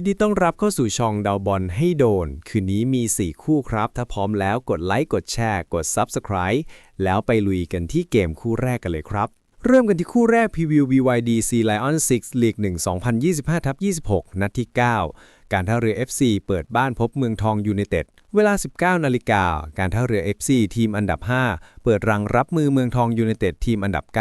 ยินดีต้อนรับเข้าสู่ช่องดาวบอลให้โดน คืนนี้มี 4 คู่ครับ ถ้าพร้อมแล้วกดไลค์กดแชร์ กด Subscribe แล้วไปลุยกันที่เกมคู่แรกกันเลยครับ เริ่มกันที่คู่แรก Preview BYD C Lion 6 League 1 2025ทับ26 นัดที่ 9 การท่าเรือ FC เปิดบ้านพบเมืองทองยูไนเต็ด เวลา 19 นาฬิกา การท่าเรือ FC ทีมอันดับ 5 เปิดรังรับมือเมืองทองยูไนเต็ดทีมอันดับ 9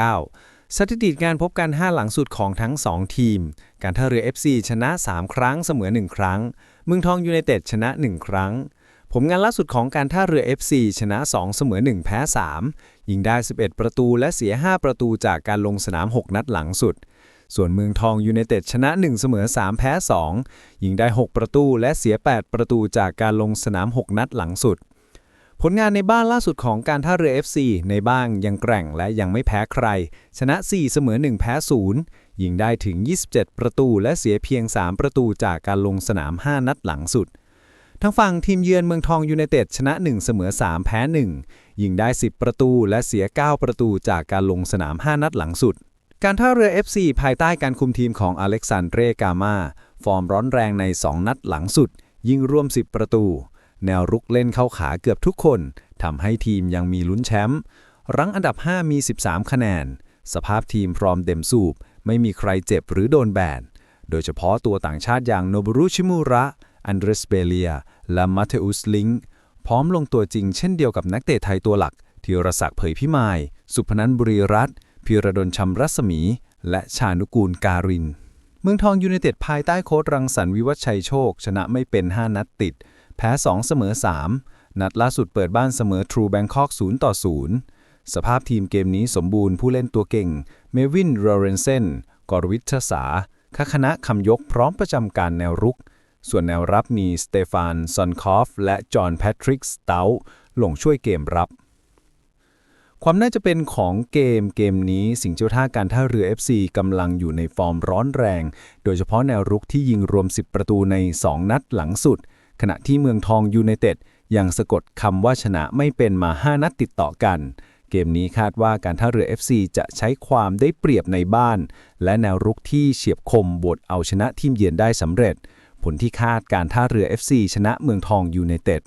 สถิติการพบกัน 5 หลังสุดของทั้ง 2 ทีม การท่าเรือ FC ชนะ 3 ครั้งเสมอ 1 ครั้ง เมืองทองยูไนเต็ดชนะ 1 ครั้ง ผลงานล่าสุดของการท่าเรือ FC ชนะ 2 เสมอ 1 แพ้ 3 ยิงได้ 11 ประตูและเสีย 5 ประตูจากการลงสนาม 6 นัดหลังสุด ส่วนเมืองทองยูไนเต็ดชนะ 1 เสมอ 3 แพ้ 2 ยิงได้ 6 ประตูและเสีย 8 ประตูจากการลงสนาม 6 นัดหลังสุด ผลงานในบ้านล่าสุดของการท่าเรือ FC ในบ้านยังแกร่งและยังไม่แพ้ใคร ชนะ 4 เสมอ 1 แพ้ 0 ยิงได้ถึง 27 ประตูและเสียเพียง 3 ประตูจากการลงสนาม 5 นัดหลังสุด ทั้งฝั่งทีมเยือนเมืองทองยูไนเต็ดชนะ 1 เสมอ 3 แพ้ 1 ยิงได้ 10 ประตูและเสีย 9 ประตูจากการลงสนาม 5 นัดหลังสุด การท่าเรือ FC ภายใต้การคุมทีมของอเล็กซานเดรกามา ฟอร์มร้อนแรงใน 2 นัดหลังสุด ยิงรวม 10 ประตู แนวรุกเล่นเข้าขาเกือบทุกคนทำให้ทีมยังมีลุ้นแชมป์รั้งอันดับ 5 มี 13 คะแนน สภาพทีมพร้อมเต็มสูบ ไม่มีใครเจ็บหรือโดนแบน โดยเฉพาะตัวต่างชาติอย่างโนบุรุชิมูระอันเดรสเบเลีย และมาเทอุสลิงพร้อมลงตัวจริงเช่นเดียวกับนักเตะไทยตัวหลักธีรศักดิ์เผยพิมาย สุพนันบุรีรัตน์พิรดลชำรัศมี และชานุกูลการิน เมืองทองยูไนเต็ดภายใต้โค้ชรังสรรค์วิวัฒชัยโชค ชนะไม่เป็น 5 นัดติด แพ้ 2 เสมอ 3 นัดล่าสุดเปิดบ้านเสมอทรูแบงคอก0ต่อ0สภาพทีมเกมนี้สมบูรณ์ผู้เล่นตัวเก่ง เมวินโรเรนเซนกอรวิทสาคคณะคำยกพร้อมประจำการแนวรุก ส่วนแนวรับมีสเตฟานซอนคอฟ และจอห์นแพทริกสเตาลงช่วยเกมรับความน่าจะเป็นของเกมเกมนี้สิงเจ้าท่าการท่าเรือ FC กำลังอยู่ในฟอร์มร้อนแรง โดยเฉพาะแนวรุกที่ยิงรวม 10 ประตูใน 2 นัดหลังสุด ขณะที่เมืองทองยูไนเต็ดยังสะกดคำว่าชนะไม่เป็นมา 5 นัดติดต่อกัน เกมนี้คาดว่าการท่าเรือ FC จะใช้ความได้เปรียบในบ้าน และแนวรุกที่เฉียบคมบดเอาชนะทีมเยือนได้สำเร็จ ผลที่คาดการท่าเรือ FC ชนะเมืองทองยูไนเต็ด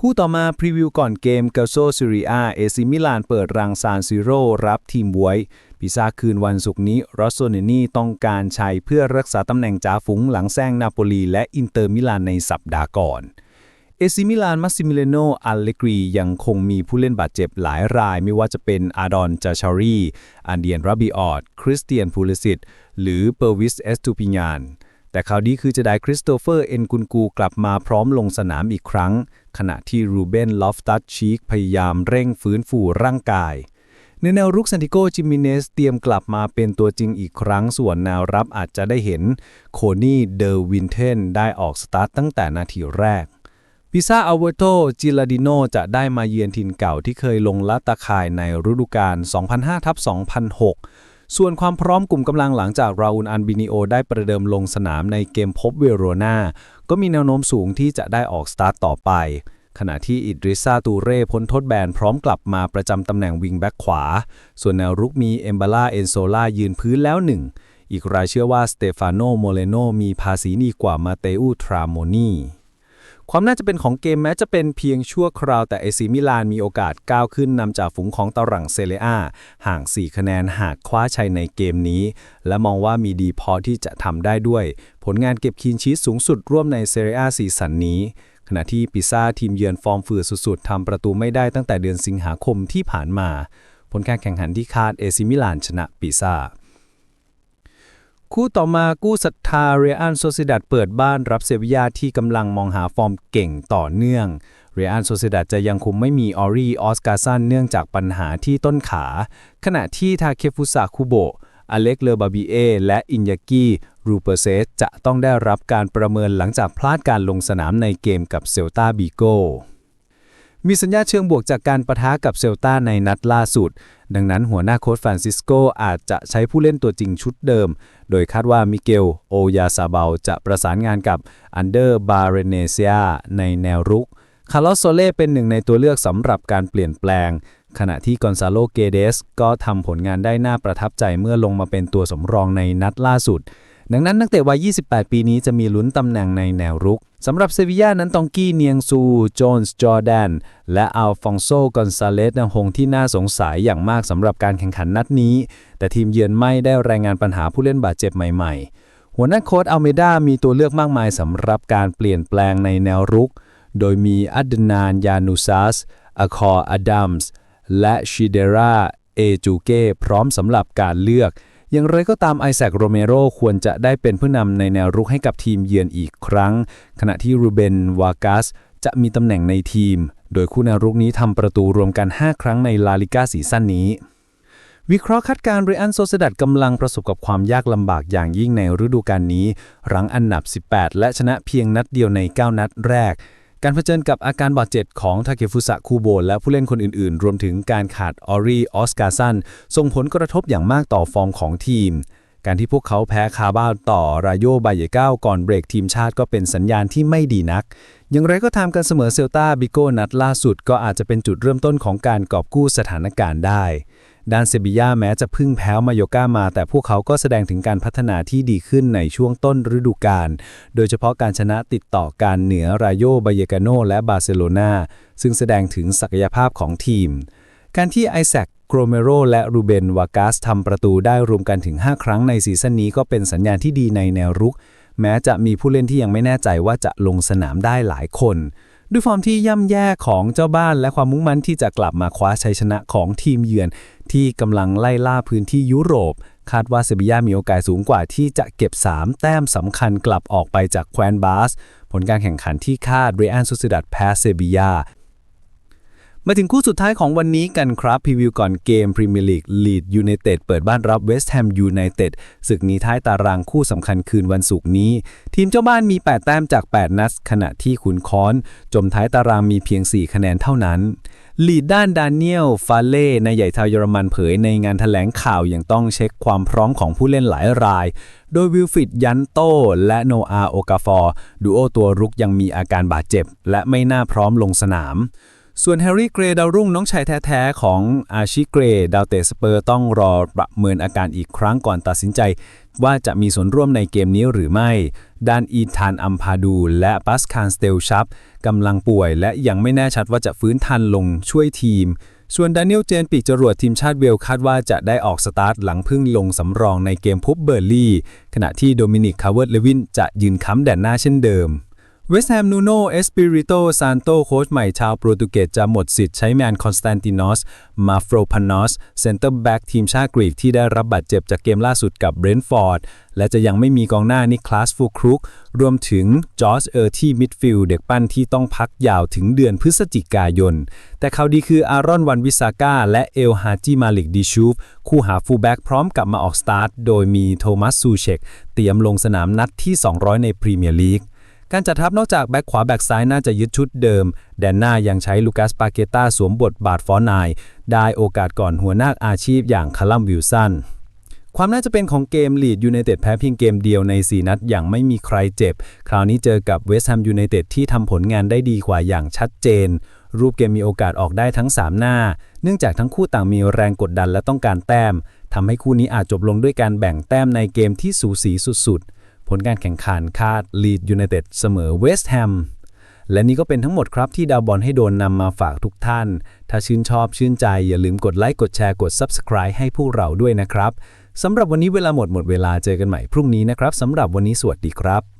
คู่ต่อมาพรีวิวก่อนเกมเกาโซซิริอาเอซิมิลานเปิดรังซานซิโร่รับทีมบวย พิซาคืนวันศุกร์นี้รอสโซเนนีต้องการใชัยเพื่อรักษาตำแหน่งจ่าฝูงหลังแซงนาโปลีและอินเตอร์มิลานในสัปดาห์ก่อน เอซิมิลานมัสซิมิเลโนอัลเลกรียังคงมีผู้เล่นบาดเจ็บหลายราย ไม่ว่าจะเป็นอาดอนจาชารีอันเดียนราบิออดคริสเตียนพูลิสิตหรือเปอร์วิสเอสตูปิญานแต่ข่าวดีคือจะได้คริสโตเฟอร์เอ็นกุนกูกลับมาพร้อมลงสนามอีกครั้ง ขณะที่รูเบนลอฟตัสชีกพยายามเร่งฟื้นฟูร่างกาย ในแนวรุกซันติโกจิมิเนสเตรียมกลับมาเป็นตัวจริงอีกครั้งส่วนแนวรับอาจจะได้เห็นโคนี่เดอร์วินเทนได้ออกสตาร์ตตั้งแต่นาทีแรกพิซาอัลเวโตจิลาดิโนจะได้มาเยือนถิ่นเก่าที่เคยลงละตะข่ายในฤดูกาล 2005ทับ2006 ส่วนความพร้อมกลุ่มกำลังหลังจากราอูลอันบินิโอได้ประเดิมลงสนามในเกมพบเวโรนาก็มีแนวโน้มสูงที่จะได้ออกสตาร์ตต่อไป ขณะที่อิดริซาตูเร่พ้นโทษแบนพร้อมกลับมาประจำตำแหน่งวิงแบ็กขวา ส่วนแนวรุกมีเอมบาลาเอนโซลายืนพื้นแล้วหนึ่ง อีกรายเชื่อว่าสเตฟานโนโมเลโนมีภาษีดีกว่ามาเตอูทราโมนีความน่าจะเป็นของเกมแม้จะเป็นเพียงชั่วคราวแต่เอซิมิลานมีโอกาสก้าวขึ้นนำจากฝูงของตารังเซเลียห่าง 4 คะแนนหากคว้าชัยในเกมนี้ และมองว่ามีดีพอที่จะทำได้ด้วย ผลงานเก็บคีนชีสสูงสุดร่วมในเซเรียซีซั่นนี้ ขณะที่ปิซ่าทีมเยือนฟอร์มฝืดสุดๆทำประตูไม่ได้ตั้งแต่เดือนสิงหาคมที่ผ่านมา ผลการแข่งขันที่คาดเอซิมิลานชนะปิซ่าคู่ต่อมากู้ศรัทธาเรอันโซซิดัดเปิดบ้านรับเซวิยาที่กำลังมองหาฟอร์มเก่งต่อเนื่องเรอันโซซิดัดจะยังคงไม่มีออรีออสการ์ซันเนื่องจากปัญหาที่ต้นขา ขณะที่ทาเคฟุสะคุโบะ อเล็กเลอบาบีเอและอินยากิรูเปอร์เซสจะต้องได้รับการประเมินหลังจากพลาดการลงสนามในเกมกับเซลตาบีโกมีสัญญาเชิงบวกจากการประทะกับเซลตาในนัดล่าสุด ดังนั้นหัวหน้าโค้ชฟรานซิสโกอาจจะใช้ผู้เล่นตัวจริงชุดเดิม โดยคาดว่ามิเกล โอยาซาเบาจะประสานงานกับอันเดอร์บาเรเนเซียในแนวรุก คาร์ลอสโซเล่เป็นหนึ่งในตัวเลือกสำหรับการเปลี่ยนแปลง ขณะที่กอนซาโลเกเดสก็ทำผลงานได้น่าประทับใจเมื่อลงมาเป็นตัวสำรองในนัดล่าสุด ดังนั้นนักเตะวัย 28 ปีนี้จะมีลุ้นตำแหน่งในแนวรุกสำหรับเซบีย่านั้นตองกี้เนียงซู โจนส์จอร์แดน และอัลฟองโซกอนซาเลสยังคงที่น่าสงสัยอย่างมากสำหรับการแข่งขันนัดนี้ แต่ทีมเยือนไม่ได้รายงานปัญหาผู้เล่นบาดเจ็บใหม่ ๆ หัวหน้าโค้ชอัลเมดามีตัวเลือกมากมายสำหรับการเปลี่ยนแปลงในแนวรุก โดยมีอัดนานยานูซัสอคอร์อดัมส์ และชิเดราเอจูเก้พร้อมสำหรับการเลือก อย่างไรก็ตามไอแซคโรเมโรควรจะได้เป็นผู้นำในแนวรุกให้กับทีมเยือนอีกครั้ง ขณะที่รูเบนวากัสจะมีตำแหน่งในทีม โดยคู่แนวรุกนี้ทำประตูรวมกัน 5 ครั้งในลาลิกาซีซั่นนี้ วิเคราะห์คาดการณ์เรอันโซเซดัดกำลังประสบกับความยากลำบากอย่างยิ่งในฤดูกาลนี้ รั้งอันดับ 18 และชนะเพียงนัดเดียวใน 9 นัดแรก การเผชิญกับอาการบาดเจ็บของทาเกฟุสะคูโบและผู้เล่นคนอื่นๆ รวมถึงการขาดออรีออสการ์สันส่งผลกระทบอย่างมากต่อฟอร์มของทีม การที่พวกเขาแพ้คาบ้าต่อรายโยบายเยก้าก่อนเบรกทีมชาติก็เป็นสัญญาณที่ไม่ดีนัก อย่างไรก็ตามการเสมอเซลตาบิโก้นัดล่าสุดก็อาจจะเป็นจุดเริ่มต้นของการกอบกู้สถานการณ์ได้ ด้านเซบียาแม้จะพึ่งแพ้มาโยก้ามา แต่พวกเขาก็แสดงถึงการพัฒนาที่ดีขึ้นในช่วงต้นฤดูกาล โดยเฉพาะการชนะติดต่อการเหนือรายโยบายเยกาโนและบาร์เซโลนาซึ่งแสดงถึงศักยภาพของทีม การที่ไอแซคโกรเมโรและรูเบนวากัสทำประตูได้รวมกันถึง 5 ครั้งในซีซั่นนี้ก็เป็นสัญญาณที่ดีในแนวรุก แม้จะมีผู้เล่นที่ยังไม่แน่ใจว่าจะลงสนามได้หลายคน ด้วยฟอร์มที่ย่ำแย่ของเจ้าบ้านและความมุ่งมั่นที่จะกลับมาคว้าชัยชนะของทีมเยือน ที่กำลังไล่ล่าพื้นที่ยุโรป คาดว่าเซบีย่ามีโอกาสสูงกว่าที่จะเก็บ 3 แต้มสำคัญกลับออกไปจากแคว้นบาส ผลการแข่งขันที่คาดเรอันซูซิดัดแพ้เซบียา มาถึงคู่สุดท้ายของวันนี้กันครับพรีวิวก่อนเกมพรีเมียร์ลีกลีดยูไนเต็ดเปิดบ้านรับเวสต์แฮมยูไนเต็ดศึกนี้ท้ายตารางคู่สำคัญคืนวันศุกร์นี้ ทีมเจ้าบ้านมี 8 แต้มจาก 8 นัดขณะที่ขุนค้อน จมท้ายตารางมีเพียง 4 คะแนนเท่านั้นลีดด้านดานเนียลฟาเล่นายใหญ่ชาวเยอรมันเผยในงานถแถลงข่าวยังต้องเช็คความพร้อมของผู้เล่นหลายราย โดยวิลฟิดยันโตและโนอาโอกาฟอร์ดูโอตัวรุกยังมีอาการบาดเจ็บ และไม่น่าพร้อมลงสนาม ส่วนแฮร์รี่เกรย์ดาวรุ่งน้องชายแท้ๆ ของอาชิเกรย์ดาวเตะสเปอร์ต้องรอประเมินอาการอีกครั้งก่อนตัดสินใจ ว่าจะมีส่วนร่วมในเกมนี้หรือไม่ ด้านอีธานอัมพาดู และปัสคานสเตลชับกำลังป่วยและยังไม่แน่ชัดว่าจะฟื้นทันลงช่วยทีม ส่วนดานิเอลเจนปีกจรวดทีมชาติเวลคาดว่าจะได้ออกสตาร์ทหลังพึ่งลงสำรองในเกมพบเบอร์ลี่ ขณะที่โดมินิกคาเวิร์ดเลวินจะยืนค้ำแดนหน้าเช่นเดิม เวสแฮมนูโนเอสปิริโตซานโตโค้ชใหม่ชาวโปรตุเกสจะหมดสิทธิ์ใช้แมนคอนสแตนตินอส มาฟโรพานอส เซนเตอร์แบ็กทีมชาติกรีกที่ได้รับบาดเจ็บจากเกมล่าสุดกับเบรนท์ฟอร์ด และจะยังไม่มีกองหน้านิคลาสฟูครุก รวมถึงจอร์จเออร์ที่มิดฟิลด์เด็กปั้นที่ต้องพักยาวถึงเดือนพฤศจิกายน แต่ข่าวดีคืออารอนวันวิสาก้าและเอลฮาจิมาลิกดิชูฟคู่หาฟูลแบ็กพร้อมกลับมาออกสตาร์ทโดยมีโทมัสซูเชกเตรียมลงสนามนัดที่ 200 ในพรีเมียร์ลีก การจัดทัพนอกจากแบ็คขวาแบ็คซ้ายน่าจะยึดชุดเดิม แดนหน้ายังใช้ลูกัสปาเกต้าสวมบทบาทฟอนาย ได้โอกาสก่อนหัวหน้าอาชีพอย่างคาลัมวิลสันความน่าจะเป็นของเกมลีดยูไนเต็ดแพ้เพียงเกมเดียวใน 4 นัดอย่างไม่มีใครเจ็บ คราวนี้เจอกับเวสต์แฮมยูไนเต็ดที่ทำผลงานได้ดีกว่าอย่างชัดเจน รูปเกมมีโอกาสออกได้ทั้ง 3 หน้า เนื่องจากทั้งคู่ต่างมีแรงกดดันและต้องการแต้มทำให้คู่นี้อาจจบลงด้วยการแบ่งแต้มในเกมที่สูสีสุดๆ ผลการแข่งขันคาดลีดยูไนเต็ดเสมอเวสต์แฮมและนี่ก็เป็นทั้งหมดครับที่ดาวบอลให้โดนนำมาฝากทุกท่าน ถ้าชื่นชอบชื่นใจอย่าลืมกดไลค์กดแชร์กด Subscribe ให้พวกเราด้วยนะครับสำหรับวันนี้เวลาหมดหมดเวลาเจอกันใหม่พรุ่งนี้นะครับสำหรับวันนี้สวัสดีครับ